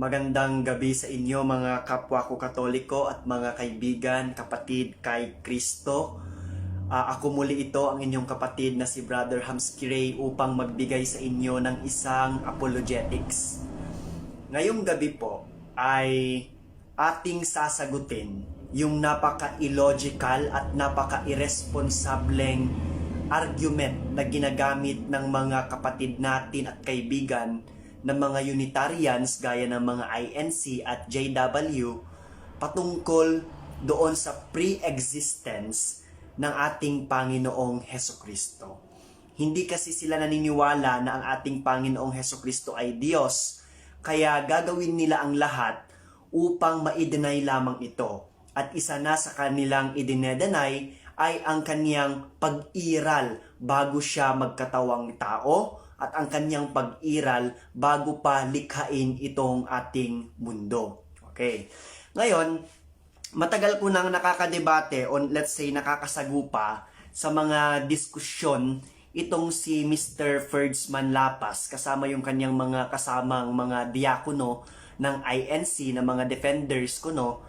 Magandang gabi sa inyo mga kapwa ko katoliko at mga kaibigan, kapatid kay Kristo. Ah, ako muli ito ang inyong kapatid na si Brother Hamskiray upang magbigay sa inyo ng isang apologetics. Ngayong gabi po ay ating sasagutin yung napaka-illogical at napaka-irresponsableng argument na ginagamit ng mga kapatid natin at kaibigan ng mga Unitarians gaya ng mga INC at JW patungkol doon sa pre-existence ng ating Panginoong Heso Kristo. Hindi kasi sila naniniwala na ang ating Panginoong Heso Kristo ay Diyos, kaya gagawin nila ang lahat upang ma-deny lamang ito. At isa na sa kanilang idinedenay ay ang kanyang pag-iral bago siya magkatawang tao at ang kanyang pag-iral bago pa likhain itong ating mundo. Okay. Ngayon, matagal ko nang nakakadebate on let's say nakakasagupa sa mga diskusyon itong si Mr. Ferdsman Lapas kasama yung kanyang mga kasamang mga diakono ng INC na mga defenders ko no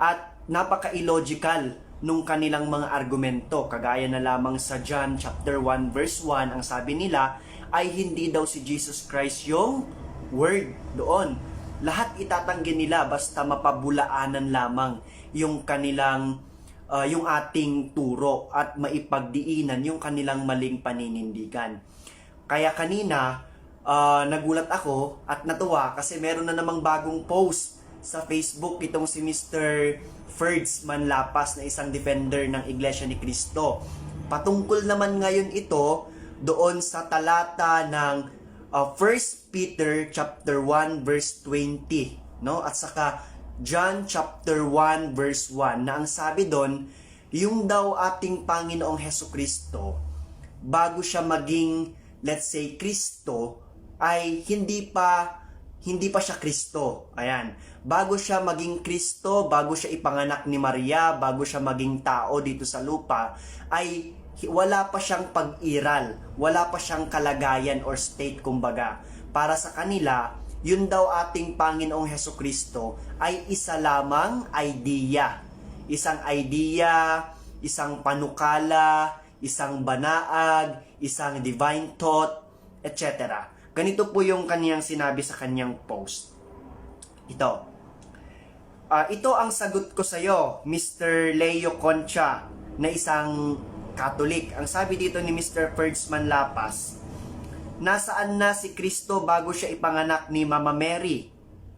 at napaka-illogical nung kanilang mga argumento kagaya na lamang sa John chapter 1 verse 1 ang sabi nila ay hindi daw si Jesus Christ yung word doon lahat itatanggi nila basta mapabulaanan lamang yung kanilang uh, yung ating turo at maipagdiinan yung kanilang maling paninindigan kaya kanina uh, nagulat ako at natuwa kasi meron na namang bagong post sa Facebook itong si Mr. Ferds Manlapas na isang defender ng Iglesia ni Cristo. Patungkol naman ngayon ito doon sa talata ng uh, 1 Peter chapter 1 verse 20, no? At saka John chapter 1 verse 1 na ang sabi doon, yung daw ating Panginoong Heso Kristo bago siya maging let's say Kristo ay hindi pa hindi pa siya Kristo. Ayan. Bago siya maging Kristo, bago siya ipanganak ni Maria, bago siya maging tao dito sa lupa, ay wala pa siyang pag-iral, wala pa siyang kalagayan or state kumbaga. Para sa kanila, yun daw ating Panginoong Heso Kristo ay isa lamang idea. Isang idea, isang panukala, isang banaag, isang divine thought, etc. Ganito po yung kaniyang sinabi sa kanyang post. Ito. Ah, ito ang sagot ko sa iyo, Mr. Leo Concha, na isang Katolik. Ang sabi dito ni Mr. Ferdsman Lapas, Nasaan na si Kristo bago siya ipanganak ni Mama Mary?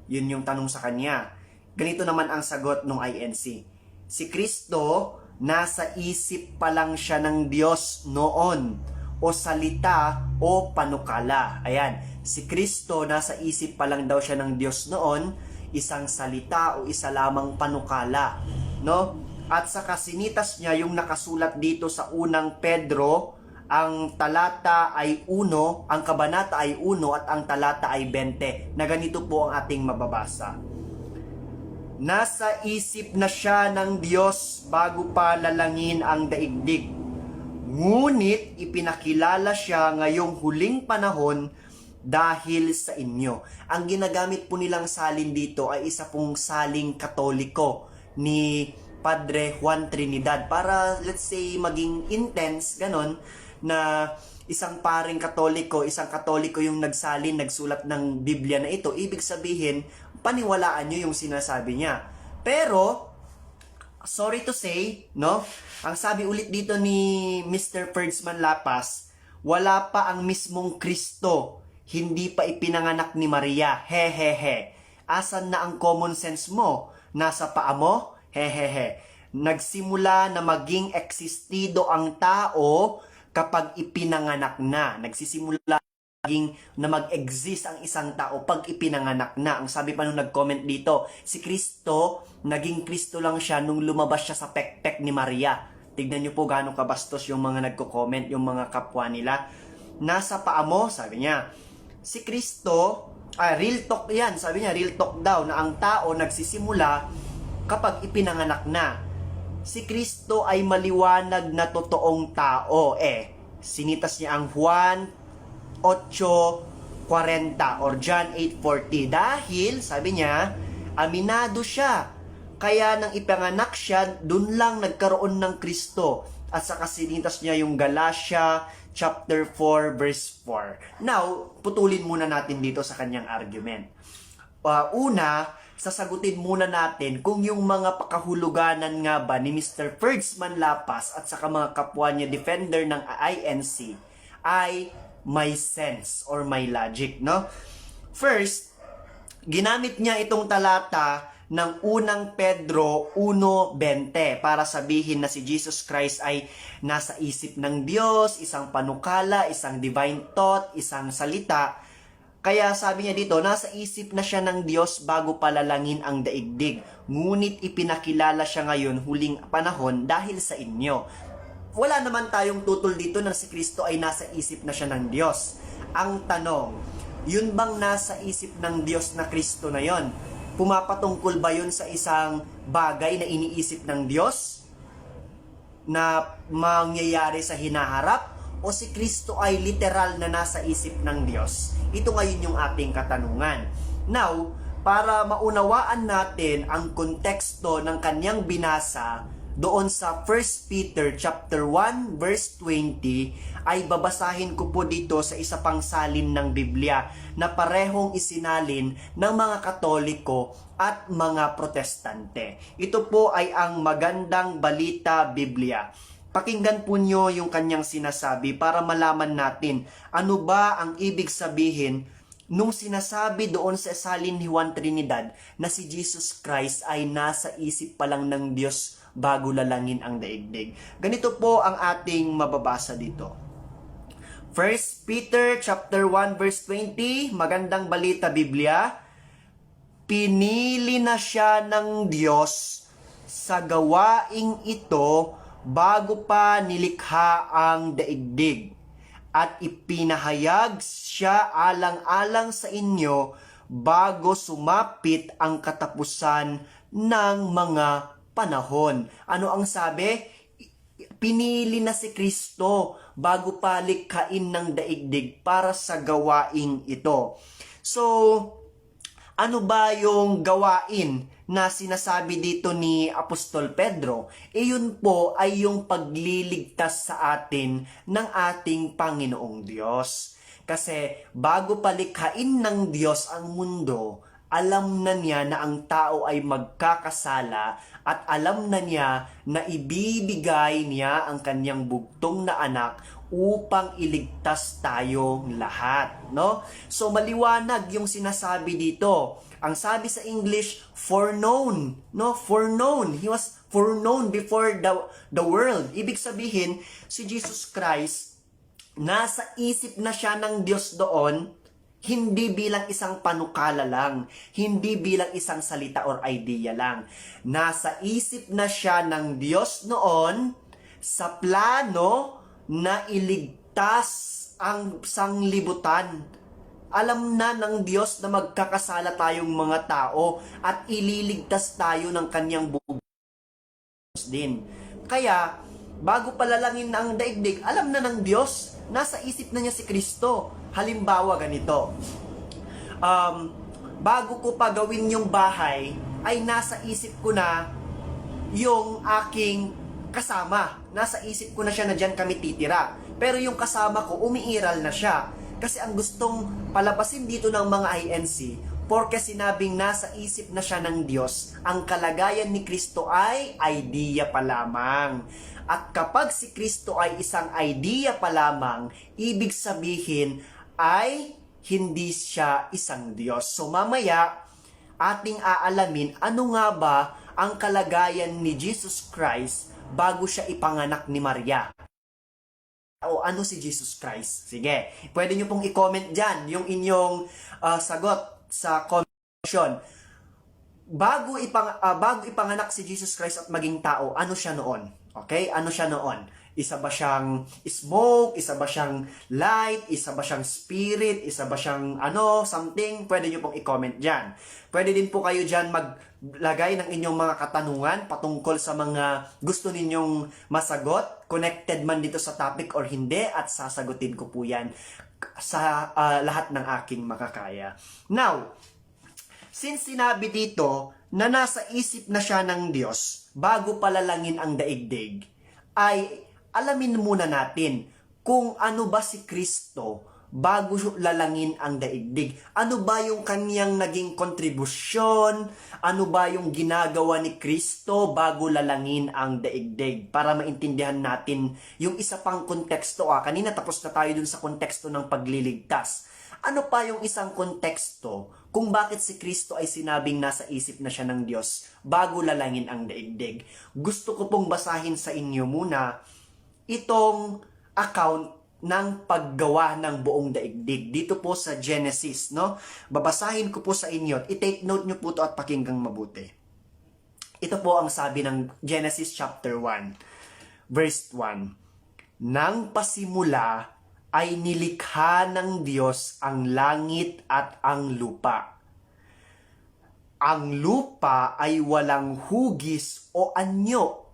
Yun yung tanong sa kanya. Ganito naman ang sagot ng INC. Si Kristo, nasa isip pa lang siya ng Diyos noon o salita o panukala. Ayan, si Kristo nasa isip pa lang daw siya ng Diyos noon, isang salita o isa lamang panukala, no? At sa kasinitas niya yung nakasulat dito sa unang Pedro, ang talata ay 1, ang kabanata ay 1 at ang talata ay 20. Na ganito po ang ating mababasa. Nasa isip na siya ng Diyos bago pa lalangin ang daigdig Ngunit ipinakilala siya ngayong huling panahon dahil sa inyo. Ang ginagamit po nilang salin dito ay isa pong saling katoliko ni Padre Juan Trinidad para let's say maging intense ganon na isang paring katoliko, isang katoliko yung nagsalin, nagsulat ng Biblia na ito, ibig sabihin, paniwalaan nyo yung sinasabi niya. Pero, sorry to say, no? Ang sabi ulit dito ni Mr. Ferdsman Lapas, wala pa ang mismong Kristo, hindi pa ipinanganak ni Maria. Hehehe. Asan na ang common sense mo? Nasa paa mo? Hehehe. Nagsimula na maging existido ang tao kapag ipinanganak na. Nagsisimula maging na mag-exist ang isang tao pag ipinanganak na. Ang sabi pa nung nag-comment dito, si Kristo, naging Kristo lang siya nung lumabas siya sa pekpek ni Maria. Tignan niyo po gaano kabastos yung mga nagko-comment, yung mga kapwa nila. Nasa paa mo, sabi niya. Si Kristo, ah, real talk yan, sabi niya, real talk daw, na ang tao nagsisimula kapag ipinanganak na. Si Kristo ay maliwanag na totoong tao. Eh, sinitas niya ang Juan 8.4 8.40 or John 8.40 dahil, sabi niya, aminado siya. Kaya nang ipanganak siya, dun lang nagkaroon ng Kristo. At saka sinitas niya yung Galatia chapter 4 verse 4. Now, putulin muna natin dito sa kanyang argument. Uh, una, sasagutin muna natin kung yung mga pakahuluganan nga ba ni Mr. Ferdsman Lapas at saka mga kapwa niya defender ng INC ay may sense or may logic, no? First, ginamit niya itong talata ng unang Pedro 1.20 para sabihin na si Jesus Christ ay nasa isip ng Diyos, isang panukala, isang divine thought, isang salita. Kaya sabi niya dito, nasa isip na siya ng Diyos bago palalangin ang daigdig. Ngunit ipinakilala siya ngayon huling panahon dahil sa inyo. Wala naman tayong tutol dito na si Kristo ay nasa isip na siya ng Diyos. Ang tanong, yun bang nasa isip ng Diyos na Kristo na yon? Pumapatungkol ba yun sa isang bagay na iniisip ng Diyos? Na mangyayari sa hinaharap? O si Kristo ay literal na nasa isip ng Diyos? Ito ngayon yung ating katanungan. Now, para maunawaan natin ang konteksto ng kanyang binasa doon sa 1 Peter chapter 1 verse 20 ay babasahin ko po dito sa isa pang salin ng Biblia na parehong isinalin ng mga Katoliko at mga Protestante. Ito po ay ang magandang balita Biblia. Pakinggan po nyo yung kanyang sinasabi para malaman natin ano ba ang ibig sabihin nung sinasabi doon sa salin ni Juan Trinidad na si Jesus Christ ay nasa isip pa lang ng Diyos bago lalangin ang daigdig. Ganito po ang ating mababasa dito. 1 Peter chapter 1 verse 20, magandang balita Biblia. Pinili na siya ng Diyos sa gawaing ito bago pa nilikha ang daigdig at ipinahayag siya alang-alang sa inyo bago sumapit ang katapusan ng mga panahon. Ano ang sabi? Pinili na si Kristo bago pa likhain ng daigdig para sa gawaing ito. So, ano ba yung gawain na sinasabi dito ni Apostol Pedro? E po ay yung pagliligtas sa atin ng ating Panginoong Diyos. Kasi bago palikhain ng Diyos ang mundo, alam na niya na ang tao ay magkakasala at alam na niya na ibibigay niya ang kanyang bugtong na anak upang iligtas tayong lahat, no? So maliwanag yung sinasabi dito. Ang sabi sa English, foreknown, no? Foreknown. He was foreknown before the the world. Ibig sabihin, si Jesus Christ nasa isip na siya ng Diyos doon hindi bilang isang panukala lang, hindi bilang isang salita or idea lang. Nasa isip na siya ng Diyos noon sa plano na iligtas ang sanglibutan. Alam na ng Diyos na magkakasala tayong mga tao at ililigtas tayo ng kanyang bugos din. Kaya, bago palalangin ang daigdig, alam na ng Diyos, nasa isip na niya si Kristo. Halimbawa ganito, um, bago ko pa gawin yung bahay, ay nasa isip ko na yung aking kasama. Nasa isip ko na siya na dyan kami titira. Pero yung kasama ko, umiiral na siya. Kasi ang gustong palabasin dito ng mga INC, porke sinabing nasa isip na siya ng Diyos, ang kalagayan ni Kristo ay idea pa lamang. At kapag si Kristo ay isang idea pa lamang, ibig sabihin ay hindi siya isang Diyos. So mamaya, ating aalamin ano nga ba ang kalagayan ni Jesus Christ bago siya ipanganak ni Maria. O ano si Jesus Christ? Sige, pwede nyo pong i-comment dyan yung inyong uh, sagot sa comment. Bago, ipang, uh, bago ipanganak si Jesus Christ at maging tao, ano siya noon? Okay? Ano siya noon? Isa ba siyang smoke? Isa ba siyang light? Isa ba siyang spirit? Isa ba siyang ano, something? Pwede nyo pong i-comment dyan. Pwede din po kayo dyan maglagay ng inyong mga katanungan patungkol sa mga gusto ninyong masagot, connected man dito sa topic or hindi, at sasagutin ko po yan. sa ah, lahat ng aking makakaya. Now, since sinabi dito na nasa isip na siya ng Diyos bago palalangin ang daigdig, ay alamin muna natin kung ano ba si Kristo bago lalangin ang daigdig. Ano ba yung kanyang naging kontribusyon? Ano ba yung ginagawa ni Kristo bago lalangin ang daigdig? Para maintindihan natin yung isa pang konteksto. Ah, kanina tapos na tayo dun sa konteksto ng pagliligtas. Ano pa yung isang konteksto kung bakit si Kristo ay sinabing nasa isip na siya ng Diyos bago lalangin ang daigdig? Gusto ko pong basahin sa inyo muna itong account ng paggawa ng buong daigdig. Dito po sa Genesis, no? Babasahin ko po sa inyo. I-take note nyo po to at pakinggang mabuti. Ito po ang sabi ng Genesis chapter 1, verse 1. Nang pasimula ay nilikha ng Diyos ang langit at ang lupa. Ang lupa ay walang hugis o anyo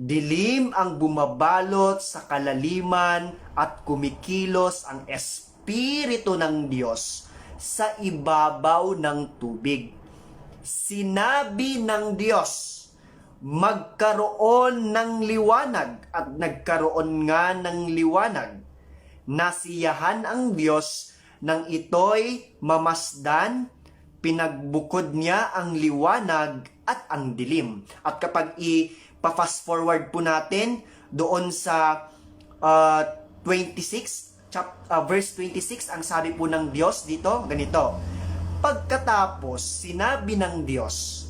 Dilim ang bumabalot sa kalaliman at kumikilos ang espiritu ng Diyos sa ibabaw ng tubig. Sinabi ng Diyos, magkaroon ng liwanag at nagkaroon nga ng liwanag. Nasiyahan ang Diyos nang ito'y mamasdan, pinagbukod niya ang liwanag at ang dilim. At kapag i pa-fast forward po natin doon sa uh, 26 chap, uh, verse 26 ang sabi po ng Diyos dito ganito pagkatapos sinabi ng Diyos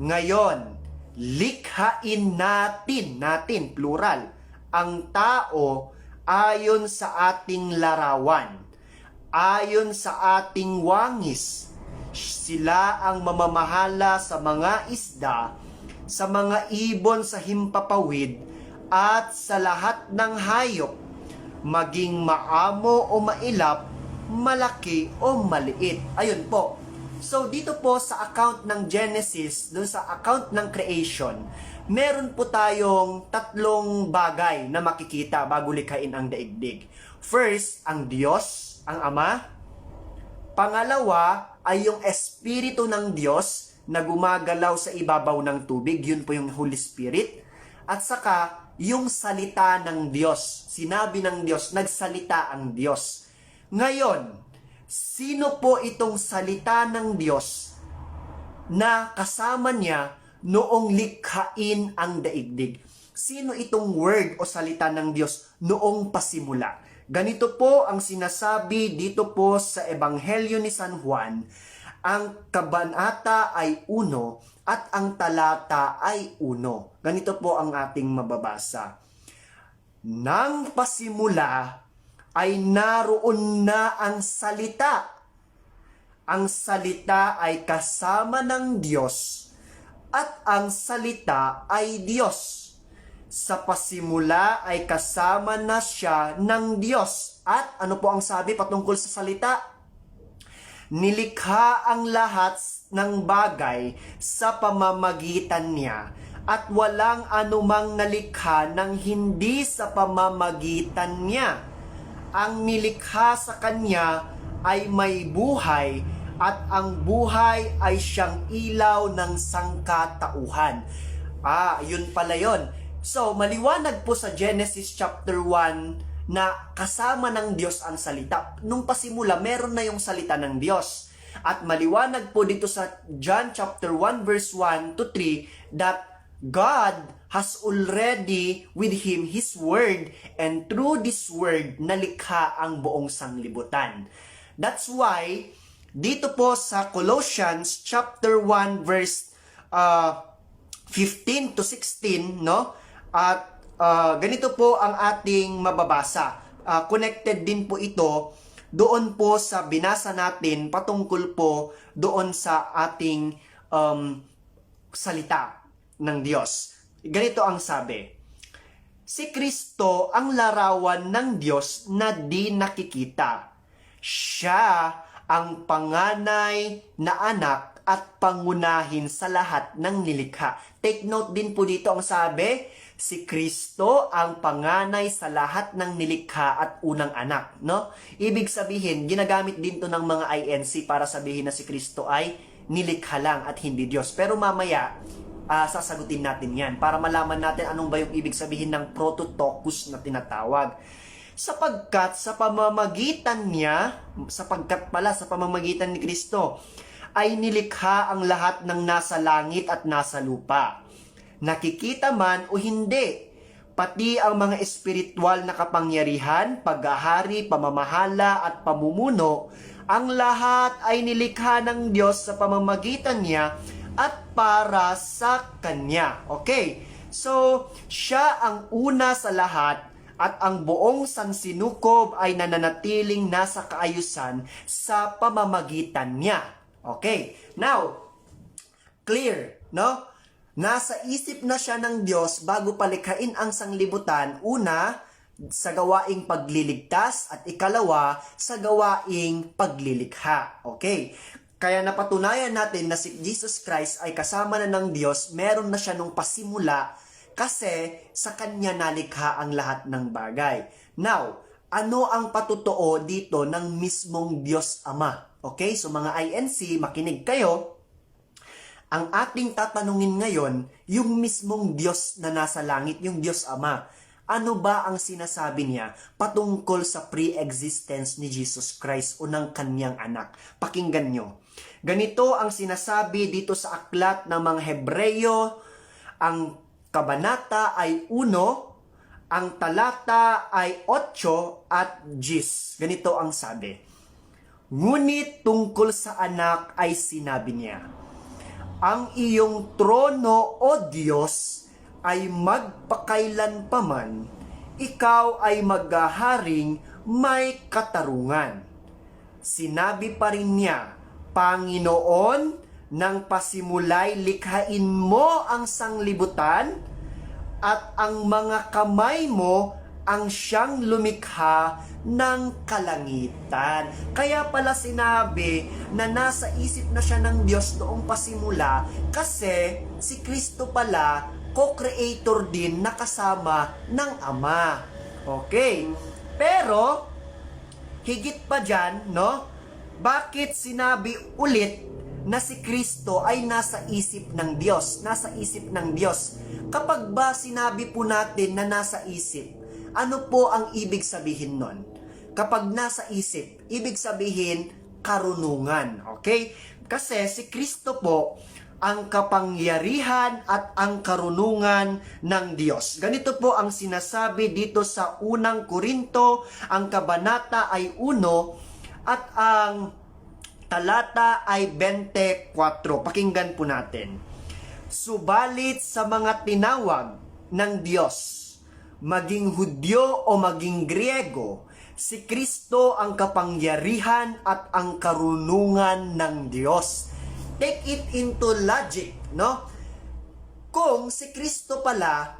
ngayon likhain natin natin plural ang tao ayon sa ating larawan ayon sa ating wangis. Sila ang mamamahala sa mga isda sa mga ibon sa himpapawid at sa lahat ng hayop, maging maamo o mailap, malaki o maliit. Ayun po. So dito po sa account ng Genesis, dun sa account ng creation, meron po tayong tatlong bagay na makikita bago likhain ang daigdig. First, ang Diyos, ang Ama. Pangalawa ay yung Espiritu ng Diyos na gumagalaw sa ibabaw ng tubig, yun po yung Holy Spirit. At saka, yung salita ng Diyos. Sinabi ng Diyos, nagsalita ang Diyos. Ngayon, sino po itong salita ng Diyos na kasama niya noong likhain ang daigdig? Sino itong word o salita ng Diyos noong pasimula? Ganito po ang sinasabi dito po sa Ebanghelyo ni San Juan ang kabanata ay uno at ang talata ay uno. Ganito po ang ating mababasa. Nang pasimula ay naroon na ang salita. Ang salita ay kasama ng Diyos at ang salita ay Diyos. Sa pasimula ay kasama na siya ng Diyos. At ano po ang sabi patungkol sa salita? Nilikha ang lahat ng bagay sa pamamagitan niya at walang anumang nalikha ng hindi sa pamamagitan niya. Ang nilikha sa kanya ay may buhay at ang buhay ay siyang ilaw ng sangkatauhan. Ah, yun pala yun. So, maliwanag po sa Genesis chapter 1 na kasama ng Diyos ang salita. Nung pasimula, meron na yung salita ng Diyos. At maliwanag po dito sa John chapter 1 verse 1 to 3 that God has already with Him His Word and through this Word nalikha ang buong sanglibutan. That's why dito po sa Colossians chapter 1 verse uh, 15 to 16 no at uh, ganito po ang ating mababasa. Uh, connected din po ito doon po sa binasa natin patungkol po doon sa ating um, salita ng Diyos. Ganito ang sabi. Si Kristo ang larawan ng Diyos na di nakikita. Siya ang panganay na anak at pangunahin sa lahat ng nilikha. Take note din po dito ang sabi, si Kristo ang panganay sa lahat ng nilikha at unang anak, no? Ibig sabihin, ginagamit din to ng mga INC para sabihin na si Kristo ay nilikha lang at hindi Diyos. Pero mamaya, ah, sasagutin natin yan para malaman natin anong ba yung ibig sabihin ng prototokos na tinatawag sapagkat sa pamamagitan niya, sapagkat pala sa pamamagitan ni Kristo, ay nilikha ang lahat ng nasa langit at nasa lupa. Nakikita man o hindi, pati ang mga espiritual na kapangyarihan, paghahari, pamamahala at pamumuno, ang lahat ay nilikha ng Diyos sa pamamagitan niya at para sa Kanya. Okay, so siya ang una sa lahat at ang buong sansinukob ay nananatiling nasa kaayusan sa pamamagitan niya. Okay, now, clear, no? Nasa isip na siya ng Diyos bago palikhain ang sanglibutan. Una, sa gawaing pagliligtas at ikalawa, sa gawaing paglilikha. Okay? Kaya napatunayan natin na si Jesus Christ ay kasama na ng Diyos, meron na siya nung pasimula kasi sa kanya nalikha ang lahat ng bagay. Now, ano ang patutoo dito ng mismong Diyos Ama? Okay, so mga INC, makinig kayo. Ang ating tatanungin ngayon, yung mismong Diyos na nasa langit, yung Diyos Ama. Ano ba ang sinasabi niya patungkol sa pre-existence ni Jesus Christ o ng kanyang anak? Pakinggan nyo. Ganito ang sinasabi dito sa aklat ng mga Hebreyo, ang kabanata ay 1, ang talata ay 8 at 10. Ganito ang sabi. Ngunit tungkol sa anak ay sinabi niya, Ang iyong trono, O Diyos, ay magpakailanpaman, ikaw ay maghaharing may katarungan. Sinabi pa rin niya, Panginoon, nang pasimulay likhain mo ang sanglibutan at ang mga kamay mo ang siyang lumikha ng kalangitan. Kaya pala sinabi na nasa isip na siya ng Diyos noong pasimula kasi si Kristo pala co-creator din na kasama ng Ama. Okay. Pero, higit pa dyan, no? Bakit sinabi ulit na si Kristo ay nasa isip ng Diyos, nasa isip ng Diyos. Kapag ba sinabi po natin na nasa isip, ano po ang ibig sabihin nun? Kapag nasa isip, ibig sabihin karunungan, okay? Kasi si Kristo po ang kapangyarihan at ang karunungan ng Diyos. Ganito po ang sinasabi dito sa unang Korinto, ang kabanata ay 1 at ang talata ay 24. Pakinggan po natin. Subalit sa mga tinawag ng Diyos, maging Hudyo o maging Griego, si Kristo ang kapangyarihan at ang karunungan ng Diyos. Take it into logic, no? Kung si Kristo pala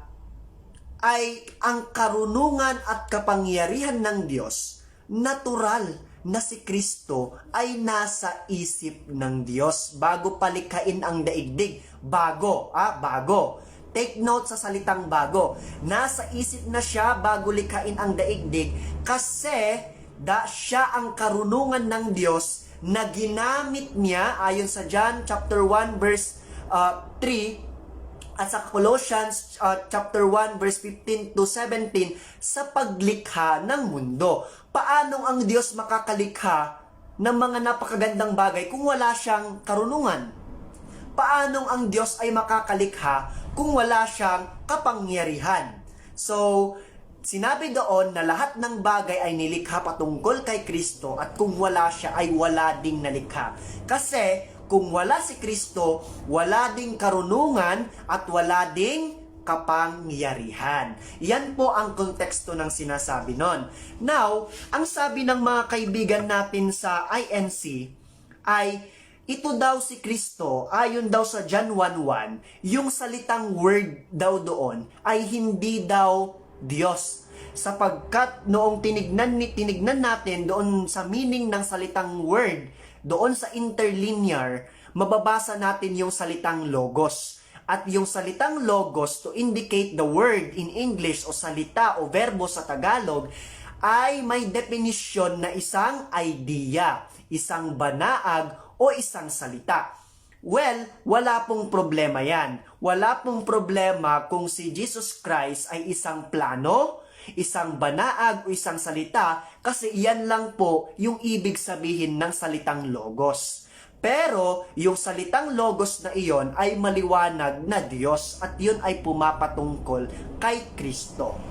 ay ang karunungan at kapangyarihan ng Diyos, natural na si Kristo ay nasa isip ng Diyos bago palikhain ang daigdig. Bago, ah, bago. Take note sa salitang bago. Nasa isip na siya bago likhain ang daigdig kasi da siya ang karunungan ng Diyos na ginamit niya ayon sa John chapter 1 verse uh, 3 at sa Colossians uh, chapter 1 verse 15 to 17 sa paglikha ng mundo. Paano ang Diyos makakalikha ng mga napakagandang bagay kung wala siyang karunungan? Paano ang Diyos ay makakalikha kung wala siyang kapangyarihan? So, sinabi doon na lahat ng bagay ay nilikha patungkol kay Kristo at kung wala siya ay wala ding nalikha. Kasi kung wala si Kristo, wala ding karunungan at wala ding kapangyarihan. Yan po ang konteksto ng sinasabi nun. Now, ang sabi ng mga kaibigan natin sa INC ay ito daw si Kristo, ayon daw sa John 1.1, yung salitang word daw doon ay hindi daw Diyos. Sapagkat noong tinignan, ni tinignan natin doon sa meaning ng salitang word, doon sa interlinear, mababasa natin yung salitang logos. At yung salitang logos to indicate the word in English o salita o verbo sa Tagalog ay may definisyon na isang idea, isang banaag o isang salita. Well, wala pong problema yan. Wala pong problema kung si Jesus Christ ay isang plano, isang banaag o isang salita kasi iyan lang po yung ibig sabihin ng salitang logos. Pero yung salitang logos na iyon ay maliwanag na Diyos at yun ay pumapatungkol kay Kristo.